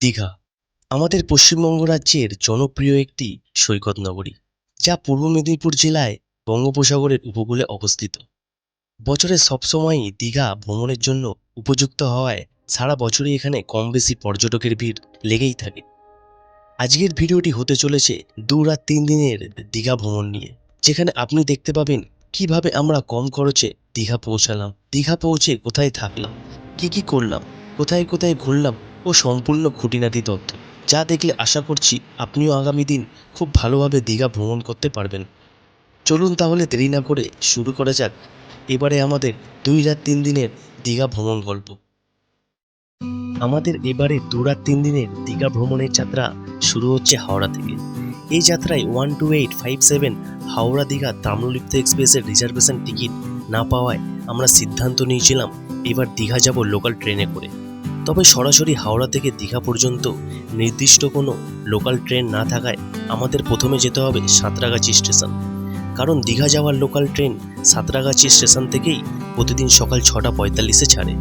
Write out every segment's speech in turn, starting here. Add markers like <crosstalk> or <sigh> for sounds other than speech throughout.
দীঘা, আমাদের পশ্চিমবঙ্গ রাজ্যের জনপ্রিয় একটি সৈকত নগরী, যা পূর্ব মেদিনীপুর জেলায় বঙ্গোপসাগরের উপকূলে অবস্থিত। বছরের সবসময়ই দীঘা ভ্রমণের জন্য উপযুক্ত হওয়ায় সারা বছরই এখানে কম বেশি পর্যটকের ভিড় লেগেই থাকে। আজকের ভিডিওটি হতে চলেছে দু রাত তিন দিনের দীঘা ভ্রমণ নিয়ে, যেখানে আপনি দেখতে পাবেন কীভাবে আমরা কম খরচে দীঘা পৌঁছালাম, দীঘা পৌঁছে কোথায় থাকলাম, কি কি করলাম, কোথায় কোথায় ঘুরলাম ও সম্পূর্ণ খুঁটিনাটি তথ্য। যা দেখলে আশা করছি আপনিও আগামী দিন খুব ভালোভাবে দীঘা ভ্রমণ করতে পারবেন। চলুন তাহলে দেরি না করে শুরু করা যাক এবারে আমাদের দুই রাত তিন দিনের দীঘা ভ্রমণ গল্প। আমাদের এবারে দু রাত তিন দিনের দীঘা ভ্রমণের যাত্রা শুরু হচ্ছে হাওড়া থেকে। এই যাত্রায় one two eight five seven Howrah Digha Tamralipta এক্সপ্রেসের রিজার্ভেশন টিকিট না পাওয়ায় আমরা সিদ্ধান্ত নিয়েছিলাম এবার দীঘা যাব লোকাল ট্রেনে করে। তবে সরাসরি হাওড়া থেকে দীঘা পর্যন্ত নির্দিষ্ট কোনো লোকাল ট্রেন না থাকায় আমাদের প্রথমে যেতে হবে সাঁতরাগাছি স্টেশন। কারণ দীঘা যাওয়ার লোকাল ট্রেন সাঁতরাগাছি স্টেশন থেকেই প্রতিদিন সকাল ছটা পঁয়তাল্লিশে ছাড়ে।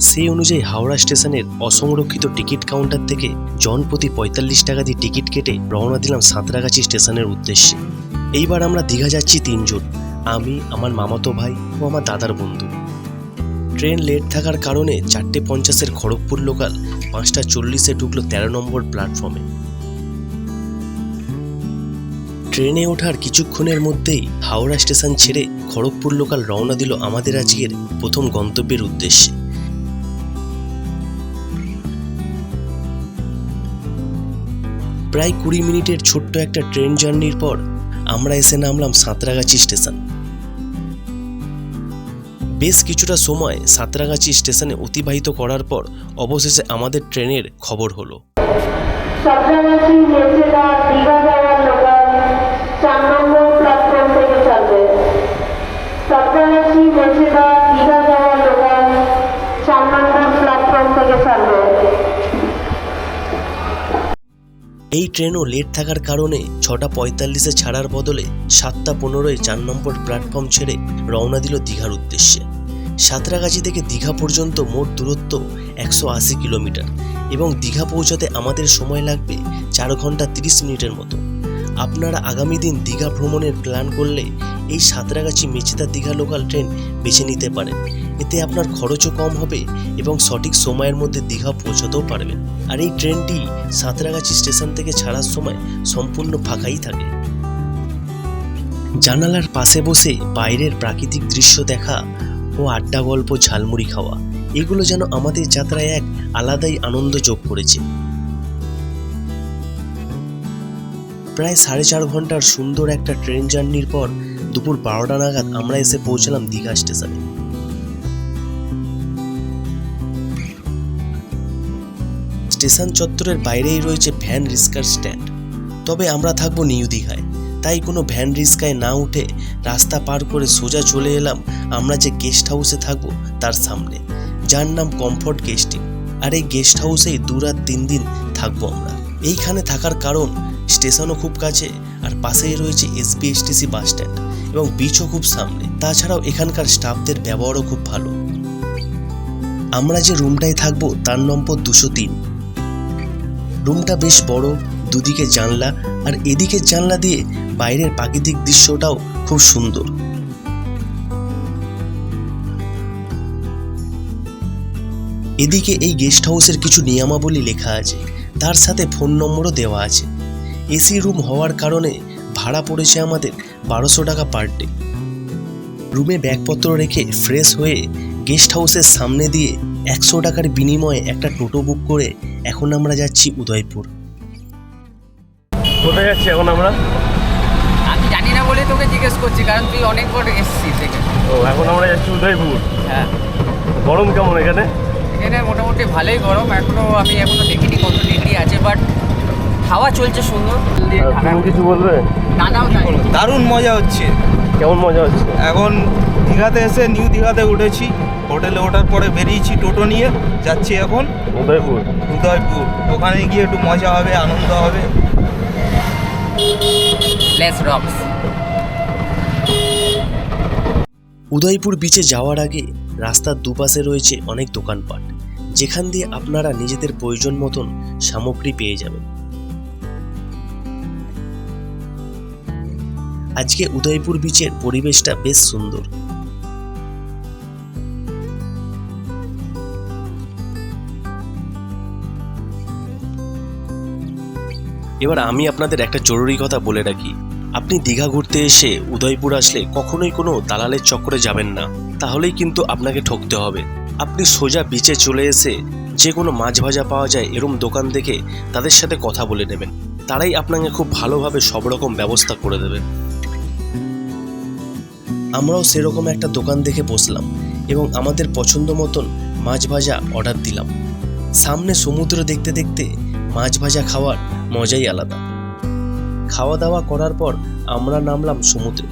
সেই অনুযায়ী হাওড়া স্টেশনের অসংরক্ষিত টিকিট কাউন্টার থেকে জন প্রতি পঁয়তাল্লিশ টাকা দিয়ে টিকিট কেটে রওনা দিলাম সাঁতরাগাছি স্টেশনের উদ্দেশ্যে। এইবার আমরা দীঘা যাচ্ছি তিনজন, আমি, আমার মামাতো ভাই ও আমার দাদার বন্ধু। ট্রেন লেট থাকার কারণে চারটে পঞ্চাশের খড়গপুর লোকাল পাঁচটা চল্লিশে ঢুকলো তেরো নম্বর প্ল্যাটফর্মে। ট্রেনে ওঠার কিছুক্ষণের মধ্যেই হাওড়া স্টেশন ছেড়ে খড়গপুর লোকাল রওনা দিল আমাদের আজকের প্রথম গন্তব্যের উদ্দেশ্যে। প্রায় কুড়ি মিনিটের ছোট্ট একটা ট্রেন জার্নির পর আমরা এসে নামলাম সাঁতরাগাছি স্টেশন। বেশ কিছুটা সময় সাঁতরাগাছি স্টেশনে অতিবাহিত করার পর অবশেষে আমাদের ট্রেনের খবর হলো। সাঁতরাগাছি যাওয়ার এই ট্রেনও লেট থাকার কারণে ছটা পঁয়তাল্লিশে ছাড়ার বদলে সাতটা পনেরোয় চার নম্বর প্ল্যাটফর্ম ছেড়ে রওনা দিল দীঘার উদ্দেশ্যে। সাঁতরাগাছি থেকে দীঘা পর্যন্ত মোট দূরত্ব একশো আশি কিলোমিটার এবং দীঘা পৌঁছাতে আমাদের সময় লাগবে চার ঘণ্টা তিরিশ মিনিটের মতো। আপনারা আগামী দিন দীঘা ভ্রমণের প্ল্যান করলে এই সাঁতরাগাছি মেচেদা দীঘা লোকাল ট্রেন বেছে নিতে পারেন। এতে আপনার খরচও কম হবে এবং সঠিক সময়ের মধ্যে দীঘা পৌঁছতেও পারবেন। আর এই ট্রেনটি সাঁতরাগাছি স্টেশন থেকে ছাড়ার সময় সম্পূর্ণ ফাঁকাই থাকে। জানালার পাশে বসে বাইরের প্রাকৃতিক দৃশ্য দেখা ও আড্ডা গল্প ঝালমুড়ি খাওয়া, এগুলো যেন আমাদের যাত্রায় এক আলাদাই আনন্দ যোগ করেছে। প্রায় সাড়ে চার ঘণ্টার সুন্দর একটা ট্রেন জার্নির পর দুপুর বারোটা নাগাদ আমরা এসে পৌঁছালাম দীঘা স্টেশনে। স্টেশন চত্বরের বাইরেই রয়েছে ভ্যান রিস্কার স্ট্যান্ড। তবে আমরা থাকব নিউ দীঘায়। তাই কোনো ভ্যান রিস্কায় না উঠে রাস্তা পার করে সোজা চলে এলাম আমরা যে গেস্ট হাউসে থাকব তার সামনে। যার নাম কমফর্ট গেস্টিং। আর এই গেস্ট হাউসেই দু রাত তিন দিন থাকব আমরা। এইখানে থাকার কারণ স্টেশনও খুব কাছে আর পাশেই রয়েছে এসবিএসটিসি বাস স্ট্যান্ড এবং বিচও খুব সামনে। তাছাড়াও এখানকার স্টাফদের ব্যবহারও খুব ভালো। আমরা যে রুমটায় থাকব তার নম্বর দুশো তিন। রুমটা বেশ বড়, দুদিকে জানলা আর এদিকের জানলা দিয়ে বাইরের প্রাকৃতিক দৃশ্যটাও খুব সুন্দর। এদিকে এই গেস্ট হাউসের কিছু নিয়মাবলী লেখা আছে। তার সাথে ফোন নম্বরও দেওয়া আছে। এসি রুম হওয়ার কারণে ভাড়া পড়েছে আমাদের বারোশো টাকা পার ডে। রুমে ব্যাগপত্র রেখে ফ্রেশ হয়ে গেস্ট হাউসের সামনে দিয়ে একশো টাকার বিনিময়ে একটা টোটো বুক করে এখন আমরা যাচ্ছি উদয়পুর। কোথায় যাচ্ছি এখন আমরা? আমি জানি না বলে তোকে জিজ্ঞেস করছি কারণ তুই অনেকবার এসেছিস এখানে। ও এখন আমরা যাচ্ছি উদয়পুর। হ্যাঁ। গরম কেমন এখানে? এখানে মোটামুটি ভালোই গরম এখনও আমি এখনও দেখিনি কত হাওয়া চলছে সুন্দর কিছু বলবে? দারুণ মজা হচ্ছে। কেমন মজা হচ্ছে? এখন দীঘাতে এসে নিউ দীঘাতে উঠেছি। হোটেলে ওঠার পরে বেরিয়েছি টোটো নিয়ে যাচ্ছি এখন। উদয়পুর। উদয়পুর। ওখানে গিয়ে একটু মজা হবে আনন্দ হবে। উদয়পুর বিচে যাওয়ার আগে রাস্তার দুপাশে রয়েছে অনেক দোকানপাট। যেখান দিয়ে আপনারা নিজেদের প্রয়োজন মতন সামগ্রী পেয়ে যাবেন। আজকে উদয়পুর বিচের পরিবেশটা বেশ সুন্দর। এবার আমি আপনাদের একটা জরুরি কথা বলে রাখি। আপনি দীঘা ঘুরতে এসে উদয়পুর আসলে কখনোই কোনো দালালের চক্করে যাবেন না। তাহলেই কিন্তু আপনাকে ঠকতে হবে। আপনি সোজা বিচে চলে এসে যে কোনো মাছ ভাজা পাওয়া যায় এরম দোকান দেখে তাদের সাথে কথা বলে নেবেন। তারাই আপনাকে খুব ভালোভাবে সব রকম ব্যবস্থা করে দেবে। আমরাও সেরকম একটা দোকান দেখে বসলাম এবং আমাদের পছন্দ মতন মাছ ভাজা অর্ডার দিলাম। সামনে সমুদ্র দেখতে দেখতে মাছ ভাজা খাওয়ার মজাই আলাদা। খাওয়া দাওয়া করার পর আমরা নামলাম সমুদ্রে।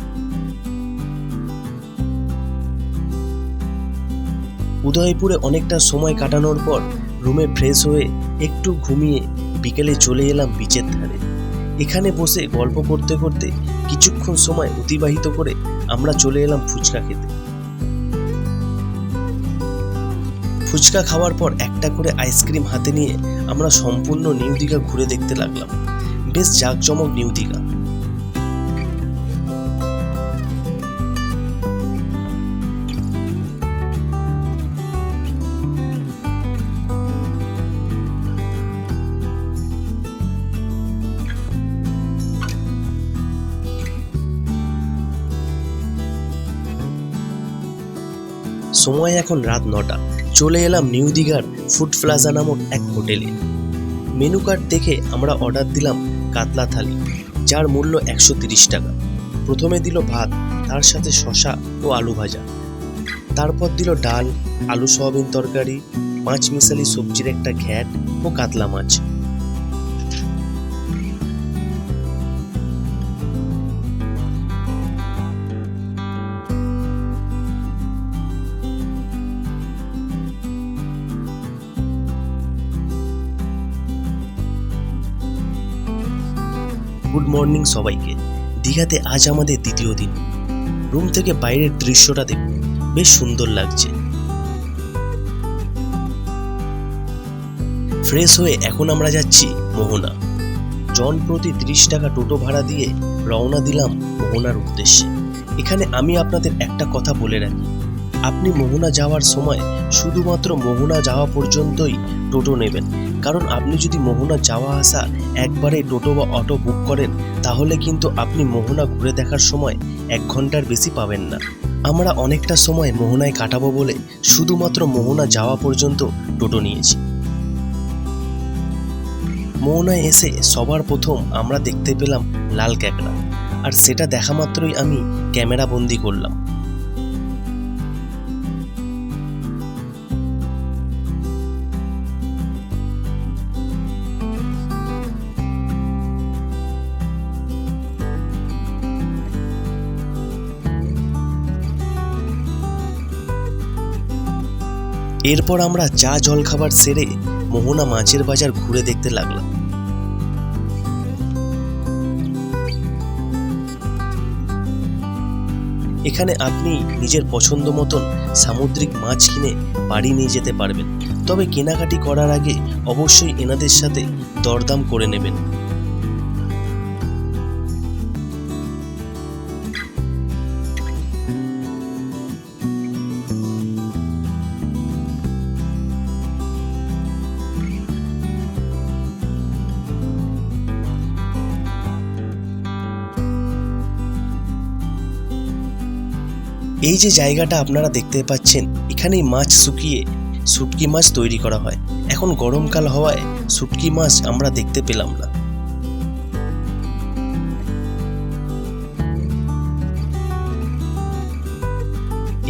উদয়পুরে অনেকটা সময় কাটানোর পর রুমে ফ্রেশ হয়ে একটু ঘুমিয়ে বিকেলে চলে এলাম বিচের ধারে। এখানে বসে গল্প করতে করতে কিছুক্ষণ সময় অতিবাহিত করে আমরা চলে এলাম ফুচকা খেতে। ফুচকা খাওয়ার পর একটা করে আইসক্রিম হাতে নিয়ে আমরা সম্পূর্ণ নিউ দীঘা ঘুরে দেখতে লাগলাম। বেশ জাঁকজমক নিউ দীঘা। সময় এখন রাত নটা। চলে এলাম নিউ দীঘার ফুড প্লাজা নামক এক হোটেলে। মেনু কার্ড দেখে আমরা অর্ডার দিলাম কাতলা থালি, যার মূল্য একশো টাকা। প্রথমে দিল ভাত, তার সাথে শশা ও আলু ভাজা। তারপর দিল ডাল, আলু সয়াবিন তরকারি পাঁচ মিশালি সবজির একটা ঘ্যাট ও কাতলা মাছ। মর্নিং সবাইকে। দীঘাতে আজ আমাদের দ্বিতীয় দিন। রুম থেকে বাইরের দৃশ্যটা দেখুন। বেশ সুন্দর লাগছে। ফ্রেশ হয়ে এখন আমরা যাচ্ছি মোহনা। জন প্রতি ত্রিশ টাকা টোটো ভাড়া দিয়ে রওনা দিলাম মোহনার উদ্দেশ্যে। এখানে আমি আপনাদের একটা কথা বলে রাখি। আপনি মোহনা যাওয়ার সময় শুধুমাত্র মোহনা যাওয়া পর্যন্তই টোটো নেবেন। কারণ আপনি যদি মোহনা যাওয়া আসা একবারে টোটো বা অটো বুক করেন, তাহলে কিন্তু আপনি মোহনা ঘুরে দেখার সময় এক ঘণ্টার বেশি পাবেন না। আমরা অনেকটা সময় মোহনায় কাটাবো বলে শুধুমাত্র মোহনা যাওয়া পর্যন্ত টোটো নিয়েছি। মোহনায় এসে সবার প্রথম আমরা দেখতে পেলাম লাল ক্যাকড়া। আর সেটা দেখা মাত্রই আমি ক্যামেরা বন্দি করলাম। এরপর আমরা চা জলখাবার সেরে মোহনা মাছের বাজার ঘুরে দেখতে লাগলাম। এখানে আপনি নিজের পছন্দ মতন সামুদ্রিক মাছ কিনে বাড়ি নিয়ে যেতে পারবেন। তবে কেনাকাটি করার আগে অবশ্যই এনাদের সাথে দরদাম করে নেবেন। এই যে জায়গাটা আপনারা দেখতে পাচ্ছেন, এখানেই মাছ শুকিয়ে শুটকি মাছ তৈরি করা হয়। এখন গরমকাল হওয়ায় শুটকি মাছ আমরা দেখতে পেলাম না।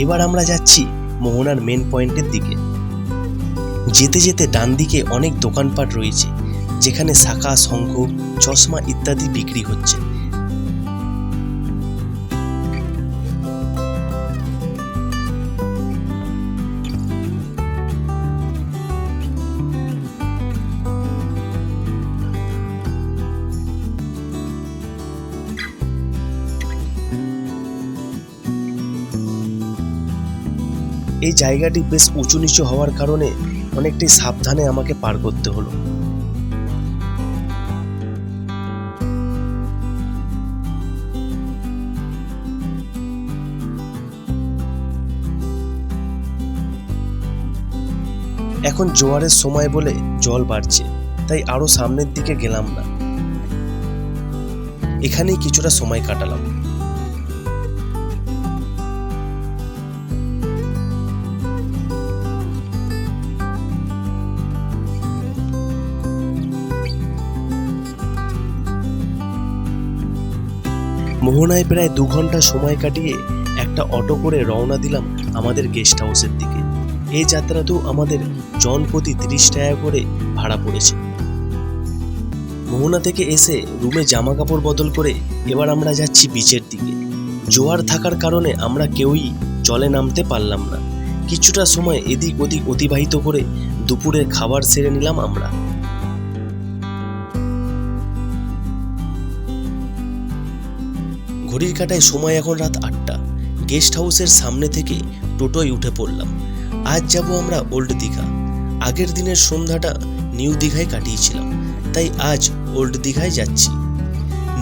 এবার আমরা যাচ্ছি মোহনার মেন পয়েন্টের দিকে। যেতে যেতে ডান দিকে অনেক দোকানপাট রয়েছে, যেখানে শাখা, শঙ্খ, চশমা ইত্যাদি বিক্রি হচ্ছে। এই জায়গাটি বেশ উঁচু নিচু হওয়ার কারণে অনেকটাই সাবধানে আমাকে পার করতে হলো। এখন জোয়ারের সময় বলে জল বাড়ছে, তাই আরও সামনের দিকে গেলাম না। এখানেই কিছুটা সময় কাটালাম। মোহনায় প্রায় দু ঘণ্টা সময় কাটিয়ে একটা অটো করে রওনা দিলাম আমাদের গেস্ট হাউসের দিকে। এই যাত্রাতেও আমাদের জন প্রতি তিরিশ টাকা করে ভাড়া পড়েছে। মোহনা থেকে এসে রুমে জামা কাপড় বদল করে এবার আমরা যাচ্ছি বিচের দিকে। জোয়ার থাকার কারণে আমরা কেউই জলে নামতে পারলাম না। কিছুটা সময় এদিক ওদিক অতিবাহিত করে দুপুরের খাবার সেরে নিলাম আমরা। ঘড়ির কাটায় সময় এখন রাত আটটা। গেস্ট হাউসের সামনে থেকে টোটোয় উঠে পড়লাম। আজ যাব আমরা ওল্ড দীঘা। আগের দিনের সন্ধ্যাটা নিউ দীঘায় কাটিয়েছিলাম, তাই আজ ওল্ড দীঘায় যাচ্ছি।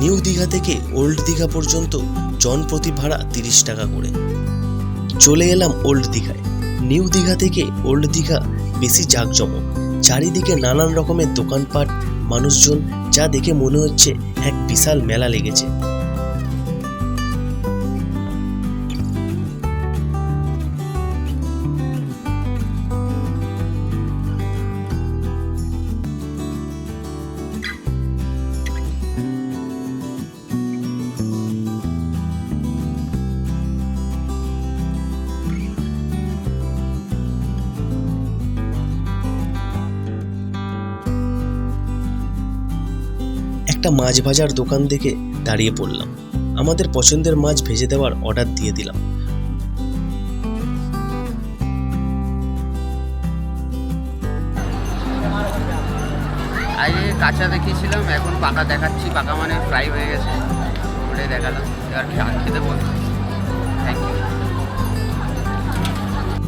নিউ দীঘা থেকে ওল্ড দীঘা পর্যন্ত জন প্রতি ভাড়া তিরিশ টাকা করে। চলে এলাম ওল্ড দীঘায়। নিউ দীঘা থেকে ওল্ড দীঘা বেশি জাঁকজমক। চারিদিকে নানান রকমের দোকানপাট, মানুষজন, যা দেখে মনে হচ্ছে এক বিশাল মেলা লেগেছে। একটা মাছ ভাজার দোকান দেখে দাঁড়িয়ে পড়লাম। আমাদের পছন্দের মাছ ভেজে দেওয়ার অর্ডার দিয়ে দিলাম। আগে কাঁচা দেখিয়েছিলাম এখন পাকা দেখাচ্ছি পাকা মানে ফ্রাই হয়ে গেছে। ওটাই দেখালাম খা- খেতে ইউ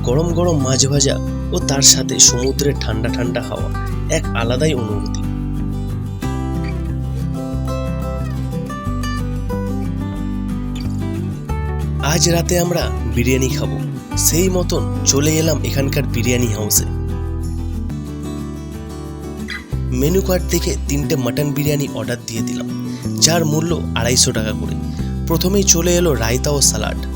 গরম গরম মাছ ভাজা ও তার সাথে সমুদ্রের ঠান্ডা ঠান্ডা হাওয়া এক আলাদাই অনুভূতি। আজ রাতে আমরা বিরিয়ানি খাব। সেই মতন চলে এলাম এখানকার বিরিয়ানি হাউসে। মেনু কার্ড থেকে তিনটে মাটন বিরিয়ানি অর্ডার দিয়ে দিলাম, যার মূল্য আড়াইশো টাকা করে। প্রথমেই চলে এলো রায়তা ও সালাড।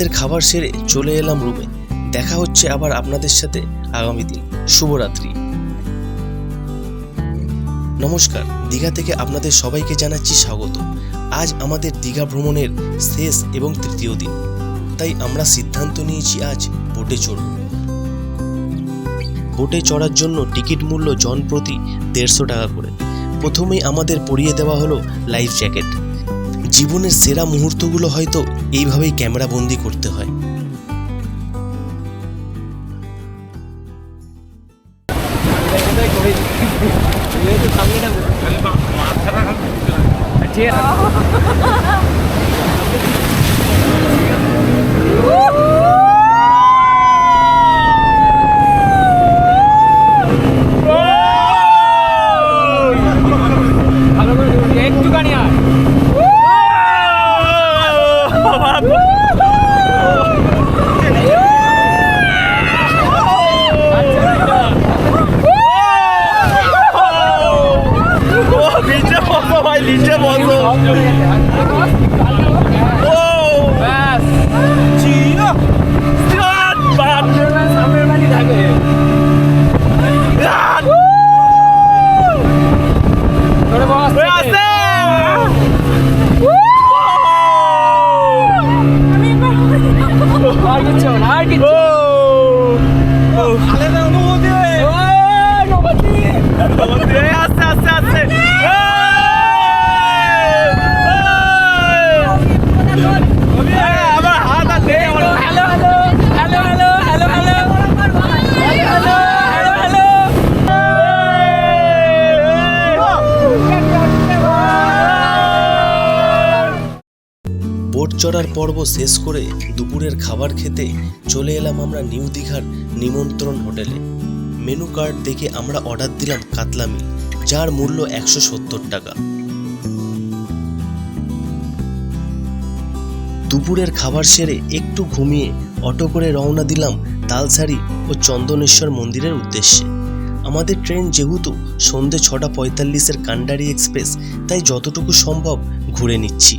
রাতের খাবার সেরে চলে এলাম রুমে। দেখা হচ্ছে আবার আপনাদের সাথে আগামী দিন। শুভরাত্রি। নমস্কার, দীঘা থেকে আপনাদের সবাইকে জানাচ্ছি স্বাগত। আজ আমাদের দীঘা ভ্রমণের শেষ এবং তৃতীয় দিন। তাই আমরা সিদ্ধান্ত নিয়েছি আজ বোটে চড়ব। বোটে চড়ার জন্য টিকিট মূল্য জন প্রতি দেড়শো টাকা করে। প্রথমেই আমাদের পরিয়ে দেওয়া হলো লাইফ জ্যাকেট। জীবনের সেরা মুহূর্তগুলো হয়তো এইভাবেই ক্যামেরা বন্দি করতে হয় <laughs> আর নিচে বসো ভাই নিচে বসো ও ব্যাস চিনা বিরাট বাট সামনের বাড়ি থাকে বিরাট ধরে বস হয়ে আসে আর কিচ্ছু হবে না, আর কিচ্ছু ও আলাদা অনুভূতি ওই, নবদ্বীপ। আস্তে আস্তে আস্তে চড়ার পর্ব শেষ করে দুপুরের খাবার খেতে চলে এলাম আমরা নিউ দীঘার নিমন্ত্রণ হোটেলে। মেনু কার্ড দেখে আমরা অর্ডার দিলাম কাতলা মিল, যার মূল্য একশো সত্তর টাকা। দুপুরের খাবার সেরে একটু ঘুমিয়ে অটো করে রওনা দিলাম তালসারি ও চন্দনেশ্বর মন্দিরের উদ্দেশ্যে। আমাদের ট্রেন যেহেতু সন্ধে ছটা পঁয়তাল্লিশের কান্ডারি এক্সপ্রেস, তাই যতটুকু সম্ভব ঘুরে নিচ্ছি।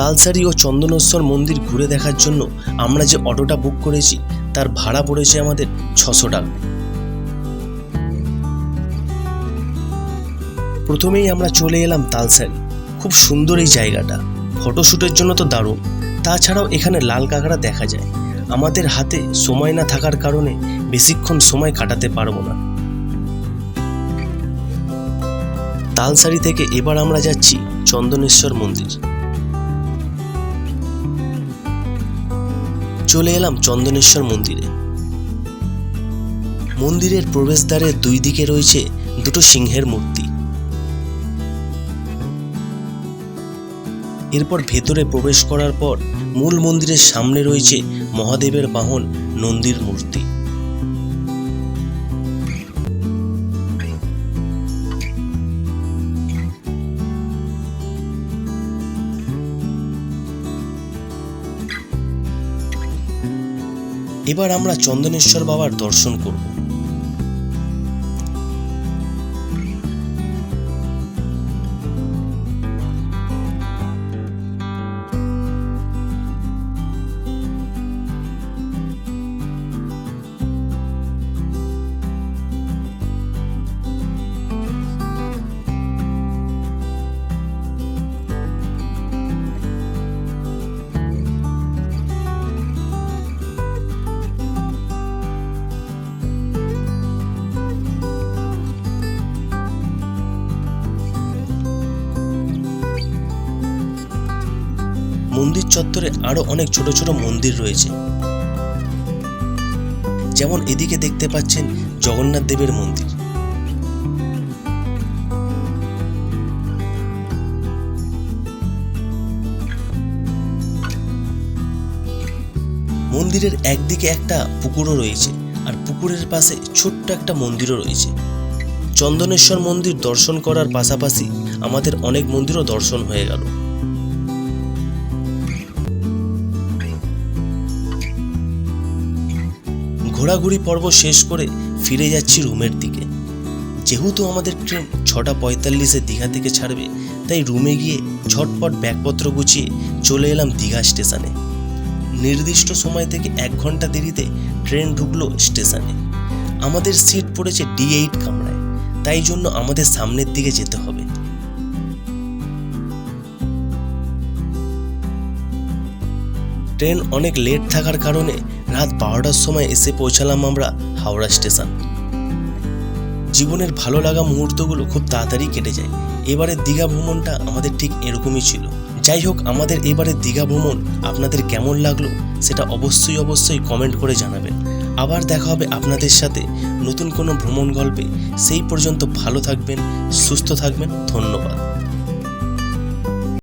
তালসারি ও চন্দনেশ্বর মন্দির ঘুরে দেখার জন্য আমরা যে অটোটা বুক করেছি, তার ভাড়া পড়েছে আমাদের ছশো টাকা। প্রথমেই আমরা চলে এলাম তালসারি। খুব সুন্দর এই জায়গাটা। ফটোশ্যুটের জন্য তো দারুণ। তাছাড়াও এখানে লাল কাঁকড়া দেখা যায়। আমাদের হাতে সময় না থাকার কারণে বেশিক্ষণ সময় কাটাতে পারব না। তালসারি থেকে এবার আমরা যাচ্ছি চন্দনেশ্বর মন্দির। চলে এলাম চন্দনেশ্বর মন্দিরে। মন্দিরের প্রবেশদ্বারের দুই দিকে রয়েছে দুটো সিংহের মূর্তি। এরপর ভেতরে প্রবেশ করার পর মূল মন্দিরের সামনে রয়েছে মহাদেবের বাহন নন্দীর মূর্তি। এবার আমরা চন্দনেশ্বর বাবার দর্শন করব। চত্বরে আরও অনেক ছোট ছোট মন্দির রয়েছে। যেমন এদিকে দেখতে পাচ্ছেন জগন্নাথ দেবের মন্দির। মন্দিরের একদিকে একটা পুকুরও রয়েছে আর পুকুরের পাশে ছোট্ট একটা মন্দিরও রয়েছে। চন্দনেশ্বর মন্দির দর্শন করার পাশাপাশি আমাদের অনেক মন্দিরও দর্শন হয়ে গেল। ঘোরাঘুরি পর্ব শেষ করে ফিরে যাচ্ছি রুমের দিকে। যেহেতু আমাদের ট্রেন ছটা পঁয়তাল্লিশে দীঘা থেকে ছাড়বে, তাই রুমে গিয়ে ঝটপট ব্যাগপত্র গুছিয়ে চলে এলাম দীঘা স্টেশনে। নির্দিষ্ট সময় থেকে এক ঘণ্টা দেরিতে ট্রেন ঢুকলো স্টেশনে। আমাদের সিট পড়েছে ডি এইট কামরায়, তাই জন্য আমাদের সামনের দিকে যেতে হবে। ট্রেন অনেক লেট থাকার কারণে রাত বারোটার সময় এসে পৌঁছালাম আমরা হাওড়া স্টেশন। জীবনের ভালো লাগা মুহূর্তগুলো খুব তাড়াতাড়ি কেটে যায়। এবারের দীঘা ভ্রমণটা আমাদের ঠিক এরকমই ছিল। যাই হোক, আমাদের এবারের দীঘা ভ্রমণ আপনাদের কেমন লাগল সেটা অবশ্যই অবশ্যই কমেন্ট করে জানাবেন। আবার দেখা হবে আপনাদের সাথে নতুন কোনো ভ্রমণ গল্পে। সেই পর্যন্ত ভালো থাকবেন, সুস্থ থাকবেন, ধন্যবাদ।